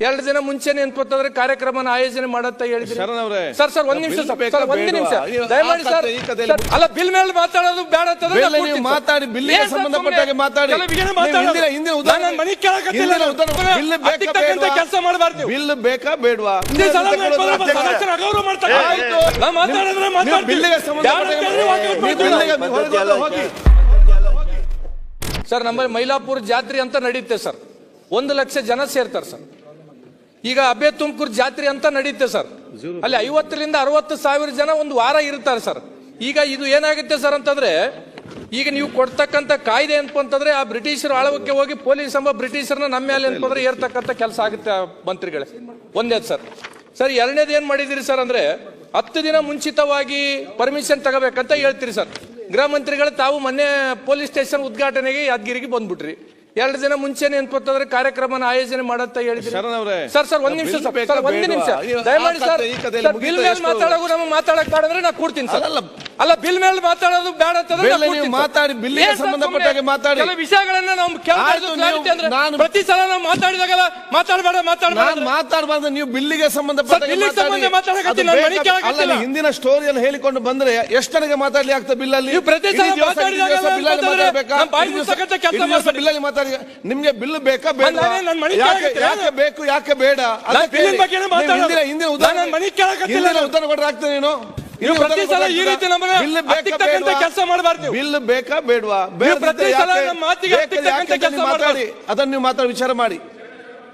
ಎರಡು ದಿನ ಮುಂಚೆ ನೆನ್ಪತ್ತಾದ್ರೆ ಕಾರ್ಯಕ್ರಮನ ಆಯೋಜನೆ ಮಾಡಂತ ಹೇಳಿದ್ರಿ. ಸರ್ ಸರ್ ಒಂದ್ ನಿಮಿಷ ಬಿಲ್ ಸರ್ ಒಂದ್ ನಿಮಿಷ. ದಯಮಾಡಿ ಸರ್ ಅಲ್ಲ ಬಿಲ್ ಮೇಲೆ ಮಾತಾಡೋದು ಬೇಡ ಅಂತಂದ್ರೆ ಬಿಲ್ ಮಾತಾಡಿ, ಸರ್. ಬಿಲ್ಲಿಗೆ ಏನ್ ಸಂಬಂಧಪಟ್ಟ ಹಾಗೆ ಮಾತಾಡಿ. ಹಿಂದಿನ- ಹಿಂದಿನ ಉದಾಹರಣೆ- ನಾನು ಮನೆ ಕೇಳಕತ್ತಿಲ್ಲ ಬಿಲ್ ಬೇಕಾ ಅತ್ತಿಗೆ ಕೆಲಸ ಮಾಡಬಾರ್ದು. ಬಿಲ್ ಬೇಕಾ ಬೇಡವಾ? ಅಗೌರವ ಮಾಡ್ತಾರೆ. ಮಾತಾಡಿದ್ರೆ ಹೊರಗೆ ಹೋಗಿ. ಸರ್ ನಮ್ಮಲ್ಲಿ ಮೈಲಾಪುರ ಜಾತ್ರೆ ಅಂತ ನಡೀತೆ ಸರ್. ಒಂದು ಲಕ್ಷ ಜನ ಸೇರ್ತಾರೆ ಸರ್. ಈಗ ಅಬೆ ತುಮಕೂರು ಜಾತ್ರೆ ಅಂತ ನಡೀತೆ ಸರ್. ಅಲ್ಲಿ ಐವತ್ತರಿಂದ ಅರವತ್ತು ಸಾವಿರ ಜನ ಒಂದು ವಾರ ಇರ್ತಾರೆ ಸರ್. ಈಗ ಇದು ಏನಾಗುತ್ತೆ ಸರ್ ಅಂತಂದ್ರೆ ಈಗ ನೀವು ಕೊಡ್ತಕ್ಕಂಥ ಕಾಯ್ದೆ ಅಂತಂದ್ರೆ ಆ ಬ್ರಿಟಿಷರು ಆಳವಕ್ಕೆ ಹೋಗಿ ಪೊಲೀಸ್ ಎಂಬ ಬ್ರಿಟಿಷರ್ನ ನಮ್ಮ ಮೇಲೆ ಅಂತಂದ್ರೆ ಏರ್ತಕ್ಕಂಥ ಕೆಲಸ ಆಗುತ್ತೆ ಆ ಮಂತ್ರಿಗಳೇ. ಒಂದೇದು ಸರ್. ಸರ್ ಎರಡನೇದು ಏನು ಮಾಡಿದಿರಿ ಸರ್ ಅಂದ್ರೆ ಹತ್ತು ದಿನ ಮುಂಚಿತವಾಗಿ ಪರ್ಮಿಷನ್ ತಗೋಬೇಕಂತ ಹೇಳ್ತೀರಿ ಸರ್. ಗೃಹ ಮಂತ್ರಿಗಳು ತಾವು ಮೊನ್ನೆ ಪೊಲೀಸ್ ಸ್ಟೇಷನ್ ಉದ್ಘಾಟನೆಗೆ ಯಾದಗಿರಿಗೆ ಬಂದ್ಬಿಟ್ರಿ. ಎರಡು ದಿನ ಮುಂಚೆನೆ ಅನ್ಕೋತಂದ್ರೆ ಕಾರ್ಯಕ್ರಮನ ಆಯೋಜನೆ ಮಾಡಂತ ಹೇಳಿದ್ರಿ ಸರ್ ಸರ್ ಒಂದ್ ನಿಮಿಷ ಒಂದ್ ನಿಮಿಷ ದಯಮಾಡಿ ಸರ್ ಬಿಲ್ ಮೇಲೆ? ಮಾತಾಡೋದು ನಮಗೆ ಮಾತಾಡಕ್ ಬೇಡಂದ್ರೆ ನಾ ಕೊಡ್ತೀನಿ ಸರ್. ಅಲ್ಲ ಬಿಲ್ ಮೇಲೆ ಮಾತಾಡೋದು ಬೇಡ ಅಂತಂದ್ರೆ ಬಿಲ್ ನೀವು ಮಾತಾಡಿ, ಬಿಲ್ಲಿಗೆ ಸಂಬಂಧಪಟ್ಟ ಹಾಗೆ ಮಾತಾಡಿ. ಕೆಲವು ವಿಷಯಗಳನ್ನ ನಾವು ಆಯ್ತು, ಕೇಳ್ಬಾರ್ದು ನೀವು- clarity ಅಂದ್ರೆ ನಾನು- ಪ್ರತಿ ಸಲ ನಾವು ಮಾತಾಡಿದಾಗಲ್ಲ ಮಾತಾಡಬೇಡ ಮಾತಾಡಬೇಡ ನಾನು ಮಾತಾಡಬಾರ್ದು ನೀವು ಬಿಲ್ಲಿಗೆ ಸಂಬಂಧಪಟ್ಟ ಸರ್, ಬಿಲ್ಲಿಗೆ ಸಂಬಂಧ ಮಾತಾಡಕತ್ತಿಲ್ಲ, ನಾನು ಮನೆ ಕೇಳಕತ್ತಿಲ್ಲ. ಹಿಂದಿನ ಸ್ಟೋರಿಯನ್ನು ಹೇಳಿಕೊಂಡು ಬಂದ್ರೆ ಎಷ್ಟು ನನಗೆ ಮಾತಾಡ್ಲಿ ಆಗ್ತದೆ ಬಿಲ್ ಅಲ್ಲಿ ನೀವು ಪ್ರತಿ ಸಲ ಮಾತಾಡಿದಾಗ ದಿವಸ ಬಿಲ್ ಅಲ್ಲಿ ಮಾತಾಡ್ಬೇಕಾ? ನಮ್ಮ ಬಾಯಿ ಇಡೀ ದಿವಸ- ಮುಚ್ಚಕ್ಕಂತ ಕೆಲ್ಸ ಇಡೀ ದಿವಸ ಮಾಡ್ಬೇಡಿ. ಬಿಲ್ ಅಲ್ಲಿ ಮಾತಾಡಿ ನಿಮ್ಗೆ ಬಿಲ್ ಬೇಕಾ ಬೇಡ ನಾನೇ ನನ್ನ ಮನೆ ಯಾಕೆ ಬೇಕು ಯಾಕೆ ಬೇಡ ನಾನು ಅದಕ್ಕೆ ಬಿಲ್ಲಿನ ಹೇಳಿ. ಬಗ್ಗೆನೇ ನೀವು ಮಾತಾಡೋದು. ಹಿಂದಿನ ಹಿಂದಿನ ನಾನು ಉದಾಹರಣೆ ನನ್ನ ಮನೆ. ಉದಾಹರಣೆ ಆಗ್ತದೆ ನೀನು ನೀವು ಪ್ರತಿ ಸಲ ಈ ರೀತಿ ನಮ್ಮನ್ನ ಬಿಲ್ ಹತ್ತಿಕ್ ತಕ್ಕಂತೆ ಕೆಲಸ ಮಾಡಬಾರ್ದು. ಬಿಲ್ ಬೇಕಾ ಬೇಡವಾ? ಪ್ರತಿ ಸಲ ನಮ್ಮ ಮಾತಿಗೆ ಹತ್ತಿಕ್ ತಕ್ಕಂತೆ ಕೆಲ್ಸ ಮಾತಾಡಿ. ಅದನ್ನು ನೀವು ಮಾತಾಡಿ ವಿಚಾರ ಮಾಡಿ.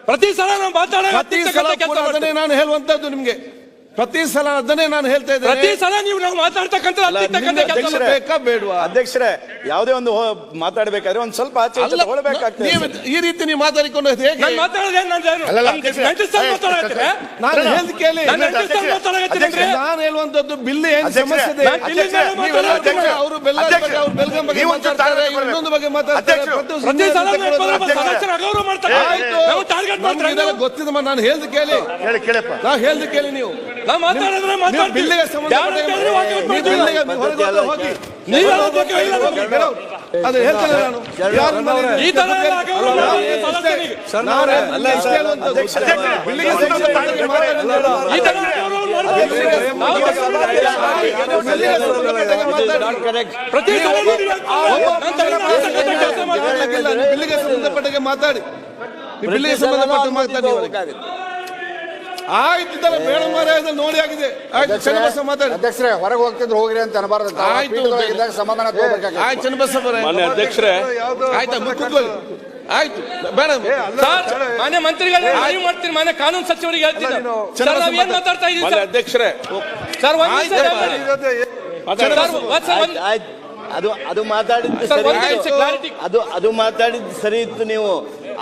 ಪ್ರತಿ ಸಲ ನಾವು ಮಾತಾಡೋ ಪ್ರತಿ ಸಲ ನಾನು ಹೇಳುವಂತದ್ದು ನಿಮ್ಗೆ. ಪ್ರತಿ ಸಲ ಅದನ್ನೇ ನಾನು ಹೇಳ್ತಾ ಪ್ರತಿ ಇದ್ದೇನೆ ಸಲ ನೀವು ನಾವು ಮಾತಾಡ್ತಕ್ಕಂಥ ಹತ್ತಿಕ್ ತಕ್ಕಂತೆ ನಿಮ್ಗೆ ಕೆಲಸ ಬಿಲ್ ಬೇಕಾ ಬೇಡವಾ? ಅಧ್ಯಕ್ಷರೇ ಯಾವುದೇ ಒಂದು ಮಾತಾಡಬೇಕಾದ್ರೆ ಮಾತಾಡ್ಬೇಕಾದ್ರೆ ಒಂದ್ ಸ್ವಲ್ಪ ಆಚೆ ಈಚೆ ತಗೊಳ್ಬೇಕಾಗ್ತದೆ. ನೀವು ಈ ರೀತಿ ನೀವು ಮಾತಾಡಿಕೊಂಡು ಹೇಗೆ? ನಾನು ಮಾತಾಡೋದೇ ನಾನು ಅಲ್ಲ, ಅಲ್ಲ? ನಾನು ಹೇಳ್ದ್ ಕೇಳಿ. ನಾನು ನಾನು ಹೇಳುವಂತದ್ದು ಬಿಲ್ ಏನು ಅಧ್ಯಕ್ಷರೇ, ಸಮಸ್ಯೆ ಇದೆ? ನಾನು ಮೇಲೆ ಮಾತಾಡೋದು? ಅವರು ಬೆಲ್ಲ ಅಧ್ಯಕ್ಷ, ಅವರು ಬೆಲ್ಗಂ ಬಗ್ಗೆ ನೀವು ಒಂಚೂರು ಮಾತಾಡ್ತಾರೆ ತಾಳ್ಮೆ ಇನ್ನೊಂದು ಬಗ್ಗೆ ಮಾತಾಡ್ತಾರೆ ಅಧ್ಯಕ್ಷರು, ಪ್ರತಿ ಪ್ರತಿ ಸಲ ನಾನು ತಗೊಳ್ಳೋದು. ಬರೋಬ್ಬರ ಸದಸ್ಯರ ಅಗೌರವ ಮಾಡ್ತಾರೆ. ಆಯ್ತು. ನಾವು ಟಾರ್ಗೆಟ್ ನಮ್ಗೆ ಮಾಡ್ತಾರೆ ಇದೆಲ್ಲ ಗೊತ್ತಿದೆ ನಾನು ಹೇಳ್ದು ಕೇಳಿ. ಕೇಳಿ ಕೇಳಪ್ಪ. ನಾ ಹೇಳ್ದ್ ಕೇಳಿ ನೀವು. ನಾವು ಮಾತಾಡಿದ್ರೆ ಮಾತಾಡ್ತೀವಿ. ಅದು ಹೇಳ್ತೇನೆ ನಾನು. ಈ ತರ. ಬಿಲ್ಲಿಗೆ ಸಂಬಂಧಪಟ್ಟ ಮಾತಾಡಿ. ಬಿಲ್ಲಿಗೆ ಸಂಬಂಧಪಟ್ಟ ಮಾತಾಡಿ. ಅವರಿಗೆ. ಆಯ್ತು ತರ ಬೇಡ ಮಾರಾಯ ನೋಡಿ ಆಗಿದೆ. ಆಯ್ತು ಚನ್ನಬಸ ಮಾತಾಡಿ. ಅಧ್ಯಕ್ಷರೇ ಹೊರಗೆ ಹೋಗ್ತಿದ್ರು ಹೋಗ್ರಿ ಅಂತ ಅನಬಾರ್ದು. ಆಯ್ತು. ಸಮಾಧಾನ. ಆಯ್ತು ಚನ್ನಬಸ ಅವರೇ. ಮಾನ್ಯ ಅಧ್ಯಕ್ಷರೇ. ಆಯ್ತಾ ಕೂತ್ಕೊಳ್ಳಿ. ಆಯ್ತು ಬೇಡ. ಸರ್ ಮಾನ್ಯ ಮಂತ್ರಿಗಳೇ ಅರಿವು ಮಾಡ್ತೀನಿ ಮಾನ್ಯ ಕಾನೂನು ಸಚಿವರಿಗೆ ಹೇಳ್ತೀನಿ. ಸರ್ ನಾವ್ ಏನ್ ಮಾತಾಡ್ತಾ ಸರ್? ಅಧ್ಯಕ್ಷರೇ. ಸರ್ ಅದು ಅದು ಮಾತಾಡಿದ್ದು. ಅದು ಅದು ಮಾತಾಡಿದ್ದು ಸರಿ ಇತ್ತು ನೀವು.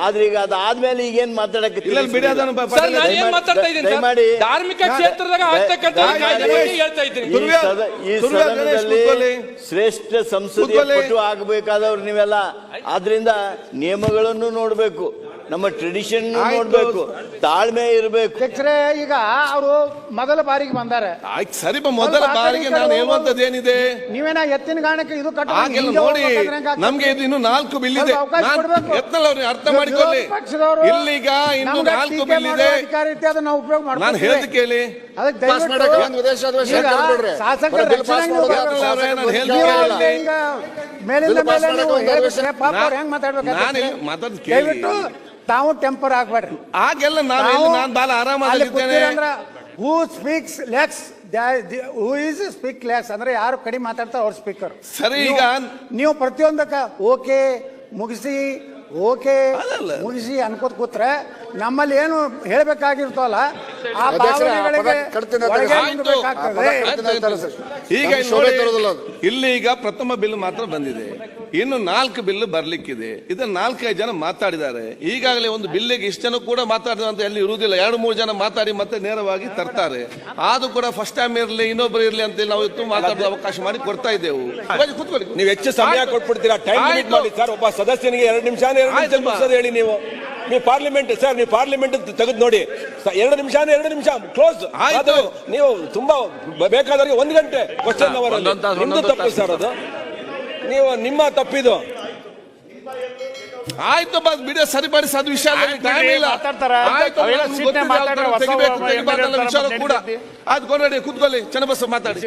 ಆದ್ರೆ ಈಗ ಅದಾದ್ಮೇಲೆ ಈಗ ಏನ್ ಮಾತಾಡಕ್ಕೆ ಇಲ್ಲ ಬಿಡಿ ಅದನ್ನು ಸರ್ ನಾನು ಪಟೇಲ್ ಮಾತಾಡ್ತಾ ಇದ್ದೀನಿ ದಯಮಾಡಿ. ಧಾರ್ಮಿಕ ಕ್ಷೇತ್ರದಾಗ ಹೇಳ್ತಾ ಇದ್ದೀನಿ. ಈ ಸದನದಲ್ಲಿ ಶ್ರೇಷ್ಠ ಸಂಸದೀಯ. ಪಟು ಆಗಬೇಕಾದವ್ರು ನೀವೆಲ್ಲ. ಆದ್ರಿಂದ ನಿಯಮಗಳನ್ನು ನೋಡ್ಬೇಕು. ನಮ್ಮ ಟ್ರೆಡಿಷನ್ ಆಯ್ತು. ನೋಡ್ಬೇಕು ತಾಳ್ಮೆ ಇರಬೇಕು ಅಧ್ಯಕ್ಷರೇ ಈಗ ಅವರು ಮೊದಲ ಬಾರಿಗೆ ಬಂದಾರೆ ಆಯ್ತು ಸರಿ ಬಾ, ಮೊದಲ ಸ್ವಲ್ಪ ಆ ಬಾರಿಗೆ ಕಡೆ ನಾನು. ಹೇಳುವಂತದ್ದು ಏನಿದೆ ನೀವೇನ ಎತ್ತಿನ ಗಾಣಕ್ಕೆ ಇದು ಕಟ್ಟ ಹಾಗೆಲ್ಲ ನೋಡಿ ನಮ್ಗೆ ಇದು ಇನ್ನು ನಾಲ್ಕು ಬಿಲ್ ಇದೆ ಸ್ವಲ್ಪ ಅವಕಾಶ ನಾನ್- ಕೊಡ್ಬೇಕು. ಯತ್ನಾಳ್ ಅವ್ರೆ ಅರ್ಥ ಮಾಡಿಕೊಳ್ಳಿ ಇಲ್ಲಿಗ ಪಕ್ಷದವರು ಇಲ್ಲೀಗ ಇನ್ನು ನಮ್ಗೆ ನಾಲ್ಕು ಟೀಕೆ ಬಿಲ್ ಇದೆ ಅಧಿಕಾರ ಅದನ್ನ ನಾವು ಉಪಯೋಗ ನಾನು ಮಾಡ್ಕೊತೀವಿ. ಹೇಳ್ದು ಕೇಳಿ ಅದಕ್ಕೆ ಪಾಸ್ ಮಾಡಕ್ಕೆ ದಯವಿಟ್ಟು ಒಂದು ವಿದೇಶಾದ್ವೇಷ ಈಗ ಕೇಳ್ಬಿಡ್ರಿ. ಶಾಸಕರ ಬರೀ ಬಿಲ್ ಪಾಸ್ ರಕ್ಷಣೆಗೆ ಮಾಡೋದು ಹೋಗ್ಬೇಕು. ಯಾರು ನಾನು ಹೇಳ್ದು ನೀವು ಕೇಳಿ. ಅಲ್ಲಿ ಈಗ ಮೇಲಿಂದ ಬಿಲ್ ಪಾಸ್ ಮೇಲೆ ನೀವು ಮಾಡಕ್ಕೆ ಹೇಳ್ಬಿಟ್ರೆ ಪಾಪ ನಾ- ಅವ್ರು ಹೆಂಗ್ ಮಾತಾಡ್ಬೇಕು ನಾನು? ಇಲ್ಲಿ ಮಾತಾಡ್ದು ಕೇಳಿ. ದಯವಿಟ್ಟು ತಾವು ಟೆಂಪರ್ ಆಗ್ಬೇಡ್ರಿ. ಆಗೆಲ್ಲ ನಾನು ಎಲ್ಲಿ ನಾನು ಬಾಲ ಆರಾಮಾಗಿದ್ದೇನೆ who speaks less who is speak less ಅಂದ್ರೆ ಯಾರು ಕಡಿಮೆ ಮಾತಾಡ್ತಾರೆ ಅವ್ರ ಸ್ಪೀಕರ್ ಸರಿ ಈಗ ನೀವು ಪ್ರತಿಯೊಂದಕ್ಕ ಓಕೆ ಮುಗಿಸಿ ಓಕೆ. ಮುಗಿಸಿ ಅನ್ಕೋತ ಕೂತ್ರೆ ನಮ್ಮಲ್ಲಿ ಏನು ಹೇಳಬೇಕಾಗಿರ್ತಲ್ಲ ಆ ಭಾವನೆಗಳಿಗೆ ಒಳಗೆ. ಈಗ ಇಲ್ಲಿ ಶೋಭೆ ನೋಡಿ, ತರೋದಿಲ್ಲ ಅದು. ಇಲ್ಲಿ ಈಗ ಪ್ರಥಮ ಬಿಲ್ ಮಾತ್ರ ಬಂದಿದೆ. ಇನ್ನು ನಾಲ್ಕು ಬಿಲ್ ಬರ್ಲಿಕ್ಕಿದೆ. ಇದನ್ನ ನಾಲ್ಕೈದು ಜನ ಮಾತಾಡಿದ್ದಾರೆ. ಈಗಾಗಲೇ ಒಂದು ಬಿಲ್ಲಿಗೆ ಇಷ್ಟು ಜನ ಕೂಡ ಮಾತಾಡಿದ ಅಂತ ಎಲ್ಲಿ ಇರುವುದಿಲ್ಲ. ಎರಡು ಮೂರು ಜನ ಮಾತಾಡಿ ಮತ್ತೆ ನೇರವಾಗಿ ತರ್ತಾರೆ. ಆದ್ರೂ ಕೂಡ ಫಸ್ಟ್ ಟೈಮ್ ಇರಲಿ ಇನ್ನೊಬ್ರು ಇರಲಿ ಅಂತ ನಾವು ಇವತ್ತು ಮಾತಾಡೋ ಅವಕಾಶ ಮಾಡಿ ಕೊಡ್ತಾ ಇದ್ದೇವೆ. ಕೂತ್ಕೊಳ್ಳಿ. ನೀವು ಹೆಚ್ಚು ಸಮಯ. ಕೊಟ್ಬಿಡ್ತೀರಾ? ಟೈಮ್ ಲಿಮಿಟ್ ಆಯ್ತು. ಮಾಡಿ ಸರ್ ಒಬ್ಬ ಸದಸ್ಯನಿಗೆ ಎರಡು ನಿಮಿಷ ಎರಡು ನಿಮಿಷ ಆಯ್ತಮ್ಮ. ಮುಗಿಸೋದು ಹೇಳಿ ನೀವು. ನೀವು ಪಾರ್ಲಿಮೆಂಟ್ ಸರ್ ನೀವು ಪಾರ್ಲಿಮೆಂಟ್ ತೆಗೆದು ನೋಡಿ. ಎರಡು ನಿಮಿಷ ಎರಡು ನಿಮಿಷ ಕ್ಲೋಸ್ ಆಯ್ತು. ನೀವು ತುಂಬಾ ಬೇಕಾದವರಿಗೆ ಒಂದು ಗಂಟೆ ಕ್ವಶನ್ ಅವರ್ ನಿಮ್ದು ತಪ್ಪು ಸರ್ ಅದು. ನೀವು ನಿಮ್ಮ ತಪ್ಪಿದು. ಆಯ್ತು ಬಸ್ ವಿಡಿಯೋ ಸರಿಪಡಿಸಿ ಅದು ವಿಷಯ ಟೈಮ್ ಇಲ್ಲ. ಆಯ್ತು ಕೂಡ. ಅದು ಕೊನೆ ಕೂತ್ಕೊಳ್ಳಿ ಚನ್ನಬಸ ಮಾತಾಡಿ.